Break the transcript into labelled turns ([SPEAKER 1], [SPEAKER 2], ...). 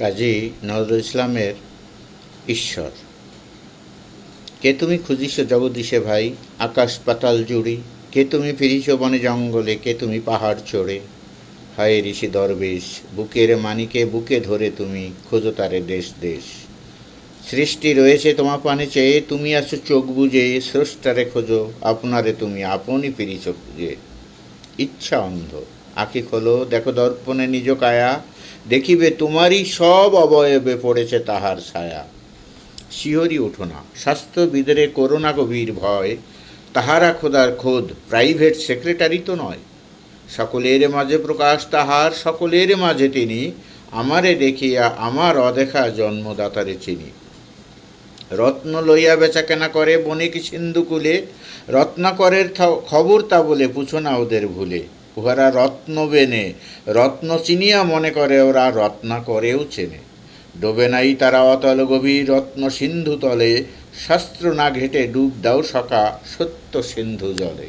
[SPEAKER 1] কাজী নজরুল ইসলামের ঈশ্বর। কে তুমি খুঁজিস জগদীশে ভাই? আকাশ পাতাল জুড়ি। কে তুমি ফিরিস বনে জঙ্গলে? কে তুমি পাহাড় চড়ে? হায় ঋষি দরবেশ, বুকের মানিকে বুকে ধরে তুমি, খোঁজো তারে দেশ দেশ। সৃষ্টি রয়েছে তোমার পানে চেয়ে, তুমি আছো চোখ বুঝে স্রষ্টারে খোঁজো, আপনারে তুমি আপনই ফিরিছ খুঁজে। ইচ্ছা অন্ধ, আঁখি খোলো, দেখো দর্পণে নিজ কায়া দেখিবে তোমারই সব অবয়বে পড়েছে তাহার ছায়া। শিহরি ওঠো না। স্বাস্থ্যবিদের করোনা গভীর ভয়। তাহারা খোদার খোদ প্রাইভেট সেক্রেটারি তো নয়। সকলের মাঝে প্রকাশ তাহার, সকলের মাঝে তিনি। আমারে দেখিয়া আমার অদেখা জন্মদাতারে চিনি। রত্ন লইয়া বেচা কেনা করে বণিক সিন্ধুকুলে রত্নাকরের খবর তা বলে পুছো না ওদের ভুলে। উহারা রত্ন বেনে। রত্ন চিনিয়া মনে করে, ওরা রত্না করেও চেনে। ডোবে নাই তারা অতল গভীর রত্ন সিন্ধু তলে। শাস্ত্র না ঘেটে ডুব দাও সকা সত্য সিন্ধু জলে।